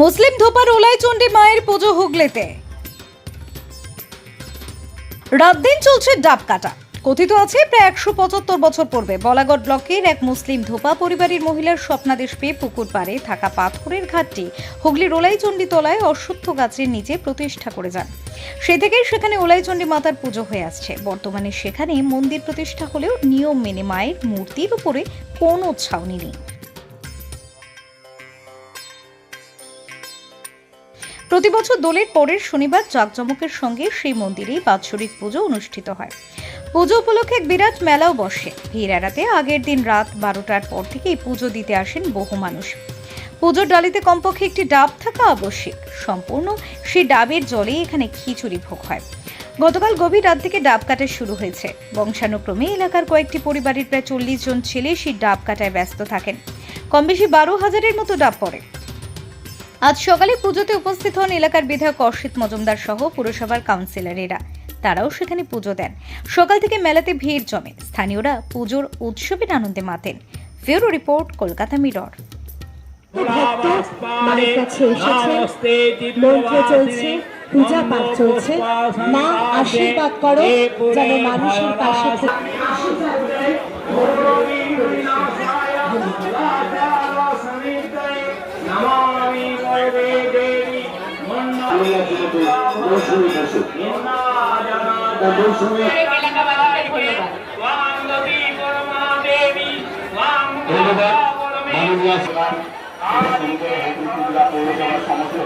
মুসলিম ধোপার ওলাইচন্ডী মায়ের পুজো হুগলিতে। রাত দিন চলছে ডাব কাটা। কথিত আছে, প্রায় একশো পঁচাত্তর বছর পূর্বে বলাগড় ব্লকের এক মুসলিম ধোপা পরিবারের মহিলার স্বপ্নাদেশ পেয়ে পুকুর পাড়ে থাকা পাথরের ঘাটটি হুগলির ওলাইচন্ডী তলায় অশ্বত্থ গাছের নিচে প্রতিষ্ঠা করে যান। সে থেকেই সেখানে ওলাইচন্ডী মাতার পুজো হয়ে আসছে। বর্তমানে সেখানে মন্দির প্রতিষ্ঠা হলেও নিয়ম মেনে মায়ের মূর্তির উপরে কোনো ছাউনি নেই। প্রতি বছর দোলের পরের শনিবার জাঁকজমকের সঙ্গে সেই মন্দিরেই বাৎসরিক পুজো অনুষ্ঠিত হয়। পুজো উপলক্ষে এক বিরাট মেলাও বসে। ভিড় এড়াতে আগের দিন রাত বারোটার পর থেকেই পুজো দিতে আসেন বহু মানুষ। পুজোর ডালিতে কমপক্ষে একটি ডাব থাকা আবশ্যিক। সম্পূর্ণ সেই ডাবের জলেই এখানে খিচুড়ি ভোগ হয়। গতকাল গভীর রাত থেকে ডাব কাটা শুরু হয়েছে। বংশানুক্রমে এলাকার কয়েকটি পরিবারের প্রায় চল্লিশ জন ছেলে সেই ডাব কাটায় ব্যস্ত থাকেন। কম বেশি বারো হাজারের মতো ডাব পড়ে। আজ সকালে পুজোতে উপস্থিত হন এলাকার বিধায়ক অর্ষিত মজুমদার সহ পুরসভার কাউন্সিলরেরা। তারাও সেখানে পুজো দেন। সকাল থেকে মেলাতে ভিড় জমে। স্থানীয়রা পুজোর উৎসবের আনন্দে মাতেন। ফেরো রিপোর্ট, কলকাতা মিরর। চলছে, পূজা পাঠ চলছে। মা আশীর্বাদ করো, যেন মানুষের পাশে থেকে নমামি গর্বে দেবী আমি আছি তো দর্শনী বসে দেবী ধন্যবাদ মাননীয় সমস্ত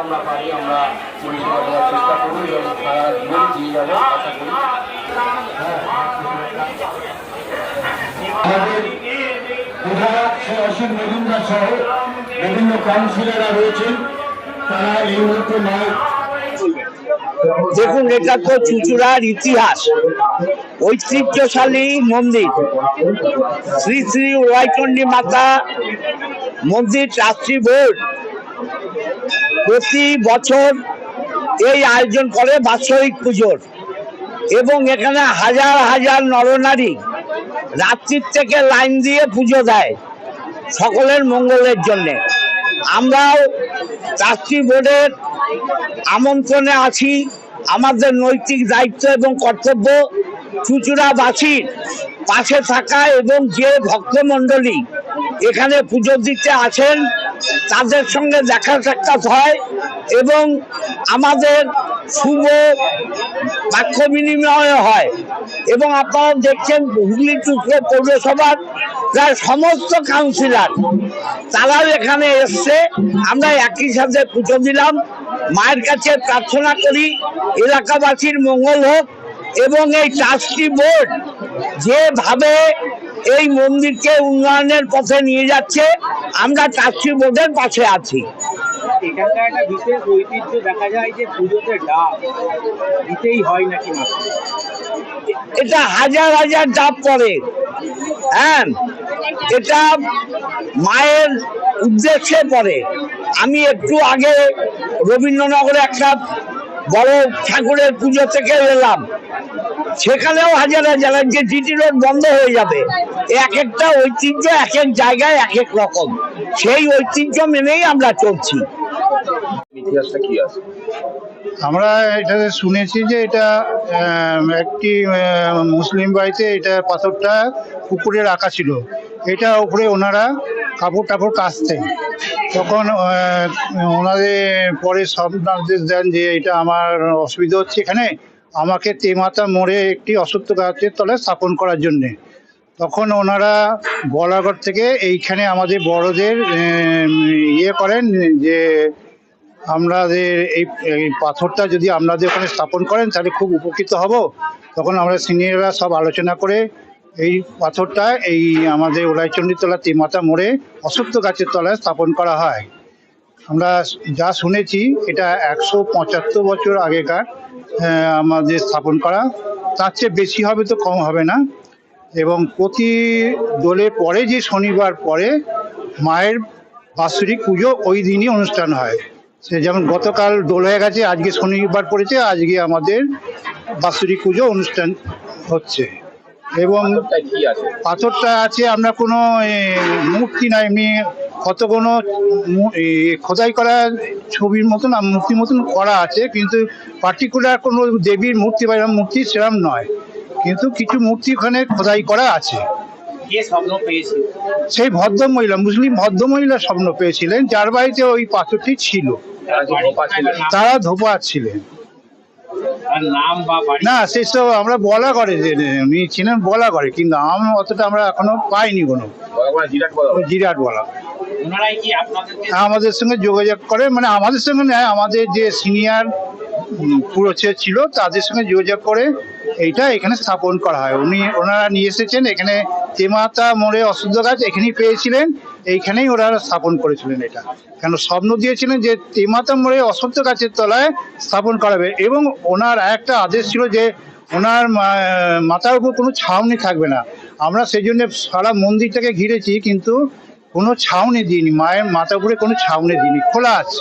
আমরা পারি আমরা দেওয়ার চেষ্টা করি এবং সারা জীবন দিয়ে অসীম মজুমদার সহ। বিভিন্ন কাউন্সিলররা রয়েছেন। তারা এই মুহূর্তে মায়ের দেখুন, এটা তো চুচুড়ার ইতিহাস। ঐতিহ্যশালী মন্দির। শ্রী শ্রী ওয়াইচন্ডী মাতা মন্দির ট্রাস্টি বোর্ড প্রতি বছর এই আয়োজন করে বাৎসরিক পুজোর। এবং এখানে হাজার হাজার নরনারী রাত্রির থেকে লাইন দিয়ে পুজো দেয়। সকলের মঙ্গলের জন্যে। আমরাও ট্রাস্টি বোর্ডের আমন্ত্রণে আছি। আমাদের নৈতিক দায়িত্ব এবং কর্তব্য চুচুড়াবাসীর পাশে থাকা এবং যে ভক্তমণ্ডলী এখানে পুজো দিতে আসেন, তাদের সঙ্গে দেখা সাক্ষাৎ হয় এবং আমাদের শুভ বাক্য বিনিময় হয়। এবং আপনারা দেখছেন হুগলি চুচুড়া পৌরসভার প্রায় সমস্ত কাউন্সিলর তারাও এখানে এসছে। আমরা একই সাথে পুজো দিলাম। মায়ের কাছে প্রার্থনা করি, এলাকাবাসীর মঙ্গল হোক এবং এই ট্রাস্টি বোর্ড যেভাবে এই মন্দিরকে উন্নয়নের পথে নিয়ে যাচ্ছে, আমরা ট্রাস্টি বোর্ডের পাশে আছি। এখানকার একটা বিশেষ ঐতিহ্য দেখা যায় যে পুজোতে ডাব, দিতেই হয় নাকি না এটা হাজার হাজার ডাব পড়ে। হ্যাঁ এটা মায়ের উদ্দেশ্যে পড়ে। আমি একটু আগে রবীন্দ্রনগরে একটা বড় ঠাকুরের পুজো থেকে এলাম। সেখানেও হাজার হাজার যে জিটি রোড বন্ধ হয়ে যাবে, এক একটা ঐতিহ্য এক এক জায়গায় এক এক রকম। সেই ঐতিহ্য মেনেই আমরা চলছি। আমরা এটা শুনেছি যে এটা একটি মুসলিম বাড়িতে এটা পাথরটা পুকুরে রাখা ছিল। এটা উপরে ওনারা কাপড় টাপড় কাচতেন। তখন ওনাদের পরে সব নির্দেশ দেন যে এটা আমার অসুবিধা হচ্ছে এখানে, আমাকে তেমাতা মোড়ে একটি অসত্য গাছের তলায় স্থাপন করার জন্যে। তখন ওনারা বলাগড় থেকে এইখানে আমাদের বড়দের ইয়ে করেন যে আমাদের এই পাথরটা যদি আপনাদের ওখানে স্থাপন করেন, তাহলে খুব উপকৃত হব। তখন আমরা সিনিয়ররা সব আলোচনা করে এই পাথরটা, এই আমাদের ওলাইচণ্ডীতলা তিমাতা মোড়ে অসত্য গাছের তলায় স্থাপন করা হয়। আমরা যা শুনেছি, এটা একশো পঁচাত্তর বছর আগেকার আমাদের স্থাপন করা। তার চেয়ে বেশি হবে তো কম হবে না। এবং প্রতি দোলে পরে যে শনিবার পরে মায়ের বাৎসরিক পুজো ওই দিনই অনুষ্ঠান হয়। সে যেমন গতকাল দোল হয়ে গেছে আজকে শনিবার পড়েছে আজকে আমাদের বাৎসরিক পুজো অনুষ্ঠান হচ্ছে। এবং পাথরটা আছে? আমরা কোনো মূর্তি না এমনি কত কোনো খোদাই করা ছবির মতন আর মূর্তির মতন করা আছে কিন্তু পার্টিকুলার কোনো দেবীর মূর্তি বা এরম মূর্তি সেরম নয়। কিন্তু কিছু মূর্তি ওখানে খোদাই করা আছে। সেই ভদ্র মহিলা মুসলিম ভদ্র মহিলা স্বপ্ন পেয়েছিলেন যার বাড়িতে ওই পাথরটি ছিল। তার ধোপা ছিলেন। তার নাম বা না সেসব আমরা বলা করে উনি ছিলেন বলা করে কিন্তু আম অতটা আমরা এখনও পাইনি কোনো। জিরাট বলা। আমাদের সঙ্গে যোগাযোগ করে মানে আমাদের সঙ্গে নয় আমাদের যে সিনিয়র পুরোছে ছিল তাদের সঙ্গে যোগাযোগ করে এইটা এখানে স্থাপন করা হয়। উনি ওনারা নিয়ে এসেছেন এখানে তেমাতা মোড়ে অশুদ্ধ গাছ এখানেই পেয়েছিলেন। এইখানেই ওনারা স্থাপন করেছিলেন এটা। কেন স্বপ্ন দিয়েছিলেন যে তেমাতা মোড়ে অসত্য গাছের তলায় স্থাপন করাবে এবং ওনার একটা আদেশ ছিল যে ওনার মাথার উপর কোনো ছাউনি থাকবে না। আমরা সেই জন্য সারা মন্দিরটাকে ঘিরেছি কিন্তু কোনো ছাউনি দিইনি মায়ের মাথার উপরে কোনো ছাউনি দিইনি খোলা আছে।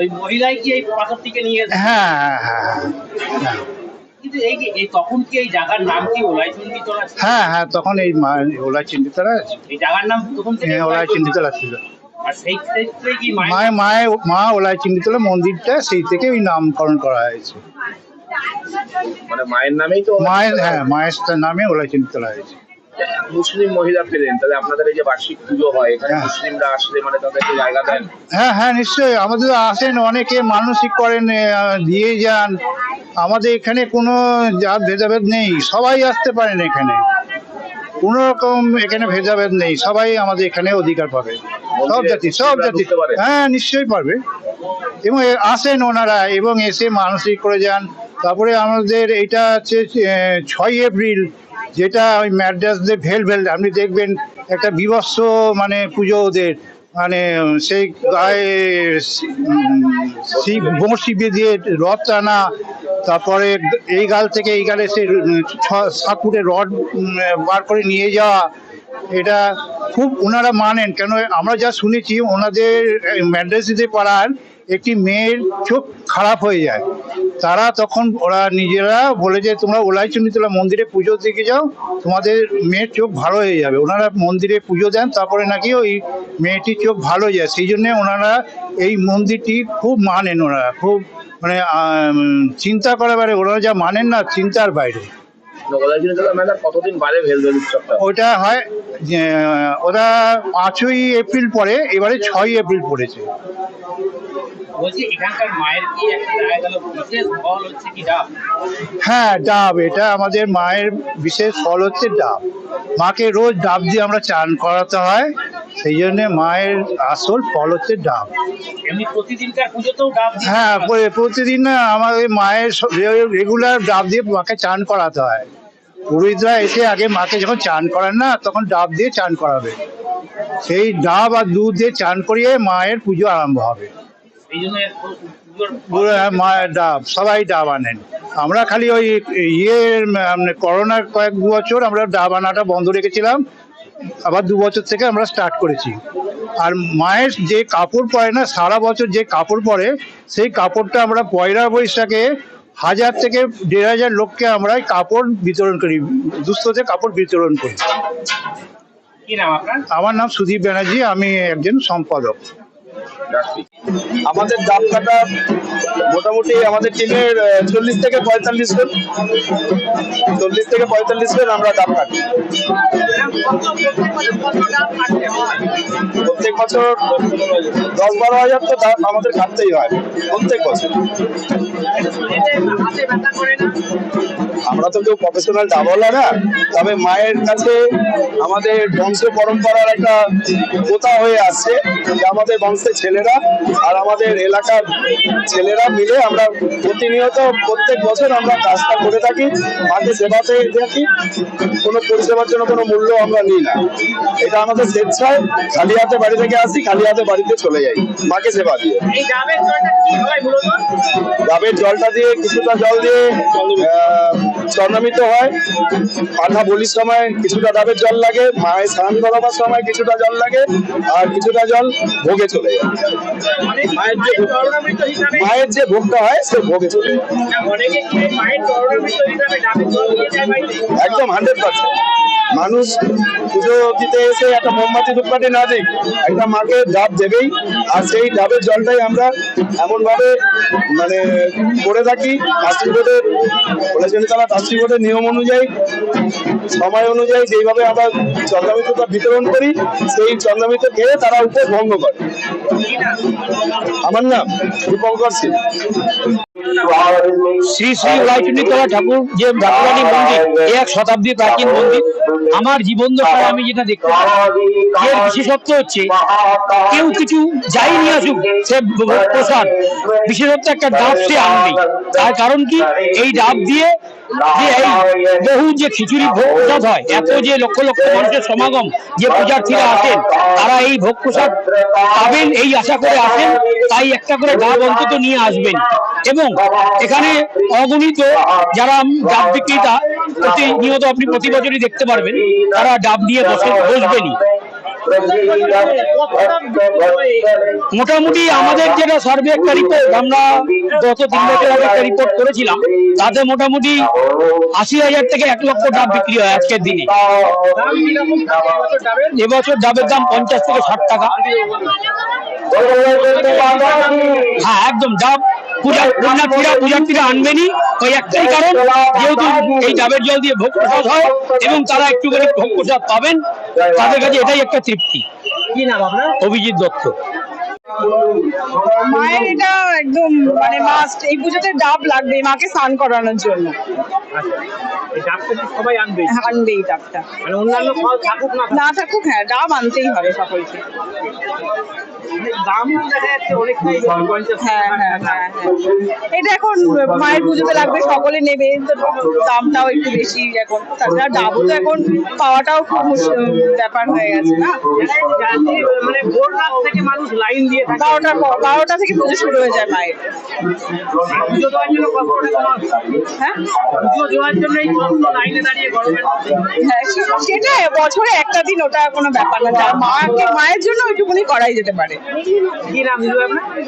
ওই মহিলাই কি এই পাথরটিকে নিয়ে হ্যাঁ হ্যাঁ হ্যাঁ হ্যাঁ। কিন্তু এই এই তখন কি এই জায়গার নাম কি ওলাইচন্ডী হ্যাঁ হ্যাঁ তখন এই জায়গার নাম হ্যাঁ ছিল। মা মন্দিরটা সেই থেকে ওই নামকরণ করা হয়েছে। মানে মায়ের নামেই তো মায়ের হ্যাঁ মায়ের নামে ওলাই হয়েছে। মুসলিম মহিলা পেলেন তাহলে আপনাদের এই যে বার্ষিক পুজো হয় এখানে হ্যাঁ। মুসলিমরা আসলে মানে তাদেরকে জায়গা দেন। হ্যাঁ হ্যাঁ নিশ্চয়ই। আমাদের আসেন অনেকে মানসিক করেন দিয়ে যান। আমাদের এখানে কোনো জাত ভেদাভেদ নেই। সবাই আসতে পারেন এখানে। কোনো রকম এখানে ভেদাভেদ নেই। সবাই আমাদের এখানে অধিকার পাবে। সব জাতি সব জাতি। হ্যাঁ নিশ্চয়ই পারবে। এবং আসেন ওনারা এবং এসে মানসিক করে যান। তারপরে আমাদের এটা হচ্ছে ছয় এপ্রিল যেটা ওই ম্যাড্রাসদের ভেল ভেল আপনি দেখবেন একটা বিভৎস মানে পুজো ওদের। মানে সেই গায়ে বঁড়শি বেঁধে রথ টানা তারপরে এই গাল থেকে এই গালে সে সাত ফুটের রড বার করে নিয়ে যাওয়া, এটা খুব ওনারা মানেন। কেন, আমরা যা শুনেছি, ওনাদের ম্যাড্রাসিদের পাড়ার একটি মেয়ের চোখ খারাপ হয়ে যায়। তারা তখন ওরা নিজেরা বলে যে, তোমরা ওলাইচন্ডিতলা মন্দিরে পুজো দিকে যাও, তোমাদের মেয়ের চোখ ভালো হয়ে যাবে। ওনারা মন্দিরে পুজো দেন, তারপরে নাকি ওই মেয়েটির চোখ ভালো হয়ে যায়। সেই জন্যে ওনারা এই মন্দিরটি খুব মানেন ওনারা, খুব মানে চিন্তা করার বাইরে ওনারা যা মানেন না চিন্তার বাইরে। কতদিন বাদে ভেলভেল উৎসবটা? ওটা হয় ওটা পাঁচই এপ্রিল পরে এবারে ছয় এপ্রিল পড়েছে। বলছি এখানকার মায়ের কি একটা দেখা গেল বিশেষ ফল হচ্ছে কি ডাব? হ্যাঁ ডাব। এটা আমাদের মায়ের বিশেষ ফল হচ্ছে ডাব। মাকে রোজ ডাব দিয়ে আমরা চান করাতে হয় সেই জন্য মায়ের আসল ফল হচ্ছে ডাব। হ্যাঁ প্রতিদিন না আমাদের মায়ের রেগুলার ডাব দিয়ে মাকে চান করাতে হয়। পুরোহিতরা এসে আগে মাকে যখন চান করান না তখন ডাব দিয়ে চান করাবে। সেই ডাব আর দুধ দিয়ে চান করিয়ে মায়ের পুজো আরম্ভ হবে। ডাব সবাই ডাব আনেন আমরা খালি ওই ইয়ে মানে করোনার কয়েক দু বছর আমরা ডাব আনাটা বন্ধ রেখেছিলাম। আবার দু বছর থেকে আমরা স্টার্ট করেছি। আর মায়ের যে কাপড় পরে না সারা বছর যে কাপড় পরে সেই কাপড়টা আমরা পয়লা বৈশাখে হাজার থেকে দেড় হাজার লোককে আমরা কাপড় বিতরণ করি দুস্থতে কাপড় বিতরণ করি। আমার নাম সুদীপ ব্যানার্জি আমি একজন সম্পাদক। আমাদের দাম কাটা মোটামুটি আমাদের টিমের চল্লিশ থেকে পঁয়তাল্লিশ জন। চল্লিশ থেকে পঁয়তাল্লিশ জন আমরা দাম কাটি। বছর দশ বারো হাজার তো আমাদের কাটতেই হয়, প্রত্যেক বছর। আমরা তো কেউ প্রফেশনাল ডাবলা না তবে মায়ের কাছে আমাদের বংশ পরম্পরার একটা প্রথা হয়ে আসছে যে আমাদের বংশের ছেলেরা আর আমাদের এলাকার ছেলেরা মিলে আমরা প্রতিনিয়ত প্রত্যেক বছর আমরা কাজটা করে থাকি, মাকে সেবাতে থাকি, কোনো পরিষেবার জন্য কোনো মূল্য আমরা নিই না। এটা আমাদের স্বেচ্ছায় খালি হাতে বাড়ি থেকে আসি খালি হাতে বাড়িতে চলে যাই। মাকে সেবা দিয়ে। ডাবের জলটা দিয়ে কিছুটা জল দিয়ে আহ, হয়। পাঠা বলির সময় কিছুটা ডাবের জল লাগে মায়ের স্নান করাবার সময় কিছুটা জল লাগে আর কিছুটা জল ভোগে চলে যায়। মায়ের যে মায়ের যে ভোগটা হয় সে ভোগে চলে যায়। একদম হান্ড্রেড পার্সেন্ট মানুষ পুজো দিতে এসে একটা মোমবাতি, ধূপকাঠি না দিক, একটা মাকে ডাব দেবেই। আর সেই ডাবের জলটাই আমরা এমন ভাবে মানে করে থাকি। ট্রাস্টি বোর্ডের বলেছেন তারা ট্রাস্টি নিয়ম অনুযায়ী, সময় অনুযায়ী যেইভাবে আমরা চন্দ্রামিত্রটা বিতরণ করি, সেই চন্দ্রামিত্র খেয়ে তারা উপর ভঙ্গ করে। আমার নাম দীপঙ্কর সিং। শ্রী শ্রী রায়চন্দ্রতলা ঠাকুর যে ঠাকুরানী মন্দির এক শতাব্দী প্রাচীন মন্দির। আমার জীবন দশায় আমি যেটা দেখতে এর বিশেষত্ব হচ্ছে, কেউ কিছু যাই নিয়ে আসুক, সে প্রসাদ। বিশেষত্ব একটা ডাব সে আনবেই। তার কারণ কি? এই ডাব দিয়ে যে এই বহু যে খিচুড়ি ভোগ প্রসাদ হয়, এত যে লক্ষ লক্ষ মানুষের সমাগম যে পূজার্থীরা আসেন, তারা এই ভোগ প্রসাদ পাবেন, এই আশা করে আসেন, তাই একটা করে ডাব অন্তত নিয়ে আসবেন। এবং এখানে অগণিত যারা ডাব বিক্রেতা, প্রতিনিয়ত আপনি প্রতি বছরই দেখতে পারবেন, তারা ডাব নিয়ে বসে, বসবেনই। মোটামুটি আমাদের যেটা সার্ভে একটা রিপোর্ট আমরা গত তিন বছর আগে একটা রিপোর্ট করেছিলাম, তাতে মোটামুটি আশি হাজার থেকে এক লক্ষ ডাব বিক্রি হয় আজকের দিনে। এবছর ডাবের দাম পঞ্চাশ থেকে ষাট টাকা। হ্যাঁ একদম, ডাব পূজা পূজার্থীরা আনবেনি ওই একটাই কারণ যেহেতু এই ডাবের জল দিয়ে ভোগ প্রসাদ হয় এবং তারা ভোগ প্রসাদ পাবেন তাদের কাছে এটাই একটা তৃপ্তি। কি নাম আপনার? অভিজিৎ দত্ত। মায়ের এটা একদম মানে মাস্ট এই পুজোতে ডাব লাগবে মাকে স্নান করানোর জন্য। আচ্ছা এই ডাবটা কি সবাই আনবে? আনবে ডাবটা। মানে অন্যান্য ফল থাকুক না না থাকুক হ্যাঁ ডাব আনতেই হবে সকলকে। পঞ্চাশ হ্যাঁ হ্যাঁ হ্যাঁ। হ্যাঁ এটা এখন মায়ের পুজোতে লাগবে সকলে নেবে তো দামটাও একটু বেশি এখন। তাছাড়া ডাবও তো এখন পাওয়াটাও খুব ব্যাপার হয়ে গেছে না? মানে ভোর রাত থেকে মানুষ লাইন দিয়ে থাকে। বারোটা থেকে পুজো শুরু হয়ে যায় মায়ের। হ্যাঁ? হ্যাঁ সে- সেটা বছরে একটা দিন ওটা কোনো ব্যাপার না। যা মাকে মায়ের জন্য ওইটুকুনি করাই যেতে পারে। কি নাম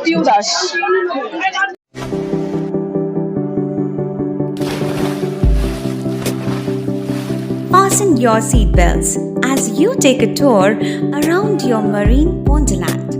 Piu Das. Fasten your seatbelts as you take a tour around your marine wonderland.